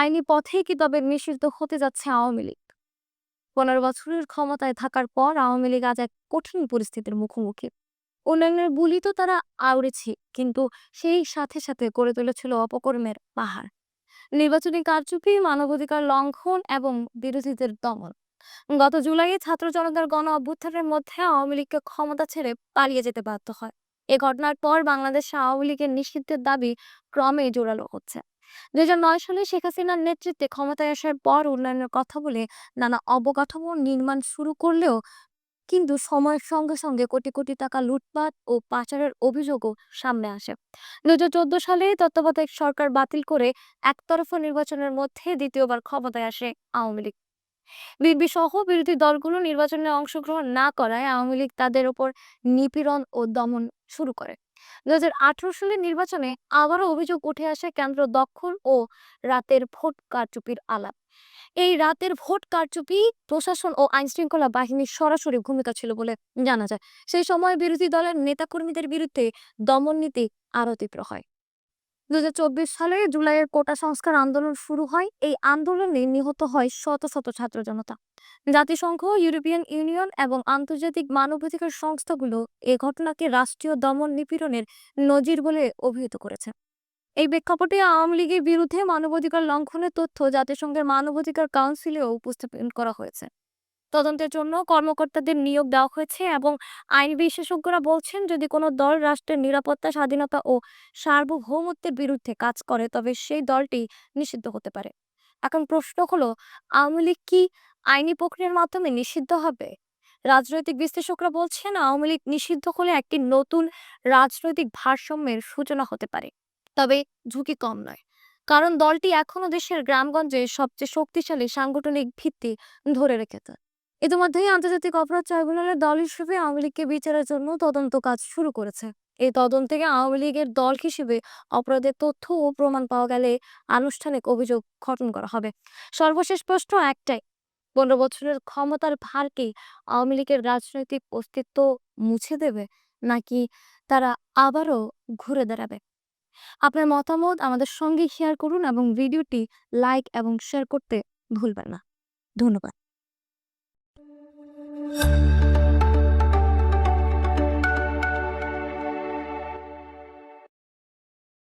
আইনি পথেই কি তবে নিষিদ্ধ হতে যাচ্ছে আওয়ামী লীগ? পনেরো বছরের ক্ষমতায় থাকার পর আওয়ামী লীগ আজ এক কঠিন পরিস্থিতির মুখোমুখি। উন্নয়নের বুলি তো তারা আওড়েছে, কিন্তু সেই সাথে সাথে গড়ে তুলেছিল অপকর্মের পাহাড়। নির্বাচনী কারচুপি, মানবাধিকার লঙ্ঘন এবং বিরোধীদের দমন। গত জুলাইয়ে ছাত্র জনতার গণ অভ্যুত্থানের মধ্যে আওয়ামী লীগকে ক্ষমতা ছেড়ে পালিয়ে যেতে বাধ্য হয়। এ ঘটনার পর বাংলাদেশে আওয়ামী লীগের নিষিদ্ধের দাবি ক্রমে জোরালো হচ্ছে। দুই নয় সালে শেখ হাসিনার নেতৃত্বে ক্ষমতায় আসার পর উন্নয়নের কথা বলে নানা অবকাঠামো নির্মাণ শুরু করলেও কিন্তু সময়ের সঙ্গে সঙ্গে কোটি কোটি টাকা লুটপাট ও পাচারের অভিযোগও সামনে আসে। দু হাজার চোদ্দ সালে তত্ত্বাবধায়ক সরকার বাতিল করে একতরফা নির্বাচনের মধ্যে দ্বিতীয়বার ক্ষমতায় আসে আওয়ামী লীগ। বিএনপি সহ বিরোধী দলগুলো নির্বাচনে অংশগ্রহণ না করায় আওয়ামী লীগ তাদের উপর নিপীড়ন ও দমন শুরু করে। দু হাজার আঠারো সালের নির্বাচনে আবারও অভিযোগ উঠে আসে কেন্দ্র দখল ও রাতের ভোট কারচুপির আলাপ। এই রাতের ভোট কারচুপি প্রশাসন ও আইন শৃঙ্খলা বাহিনীর সরাসরি ভূমিকা ছিল বলে জানা যায়। সেই সময় বিরোধী দলের নেতাকর্মীদের বিরুদ্ধে দমন নীতি আরও তীব্র হয়। দু সালে জুলাইয়ের কোটা সংস্কার আন্দোলন শুরু হয়। এই আন্দোলনে নিহত হয় শত শত ছাত্র জনতা। জাতিসংঘ, ইউরোপিয়ান ইউনিয়ন এবং আন্তর্জাতিক মানবাধিকার সংস্থাগুলো এ ঘটনাকে রাষ্ট্রীয় দমন নিপীড়নের নজির বলে অভিহিত করেছে। এই প্রেক্ষাপটে আওয়ামী লীগের বিরুদ্ধে মানবাধিকার লঙ্ঘনের তথ্য জাতিসংঘের মানবাধিকার কাউন্সিলেও উপস্থাপন করা হয়েছে। তদন্তের জন্য কর্মকর্তাদের নিয়োগ দেওয়া হয়েছে এবং আইন বিশেষজ্ঞরা বলছেন, যদি কোনো দল রাষ্ট্রের নিরাপত্তা, স্বাধীনতা ও সার্বভৌমত্বের বিরুদ্ধে কাজ করে, তবে সেই দলটি নিষিদ্ধ হতে পারে। এখন প্রশ্ন হলো, আওয়ামী লীগ কি আইনি প্রক্রিয়ার মাধ্যমে নিষিদ্ধ হবে? রাজনৈতিক বিশ্লেষকরা বলছেন, আওয়ামী লীগ নিষিদ্ধ হলে একটি নতুন রাজনৈতিক ভারসাম্যের সূচনা হতে পারে, তবে ঝুঁকি কম নয়। কারণ দলটি এখনও দেশের গ্রামগঞ্জে সবচেয়ে শক্তিশালী সাংগঠনিক ভিত্তি ধরে রেখেছে। ইতিমধ্যেই আন্তর্জাতিক অপরাধ ট্রাইব্যুনালের দল হিসেবে আওয়ামী লীগকে বিচারের জন্য তদন্ত কাজ শুরু করেছে। এই তদন্ত আওয়ামী লীগের দল হিসেবে অপরাধের তথ্য ও প্রমাণ পাওয়া গেলে আনুষ্ঠানিক অভিযোগ গঠন করা হবে। সর্বশেষ প্রশ্ন একটাই, পনেরো বছরের ক্ষমতার ভার কি আওয়ামী লীগের রাজনৈতিক অস্তিত্ব মুছে দেবে নাকি তারা আবারও ঘুরে দাঁড়াবে? আপনার মতামত আমাদের সঙ্গে শেয়ার করুন এবং ভিডিওটি লাইক এবং শেয়ার করতে ভুলবেন না। ধন্যবাদ। 啊。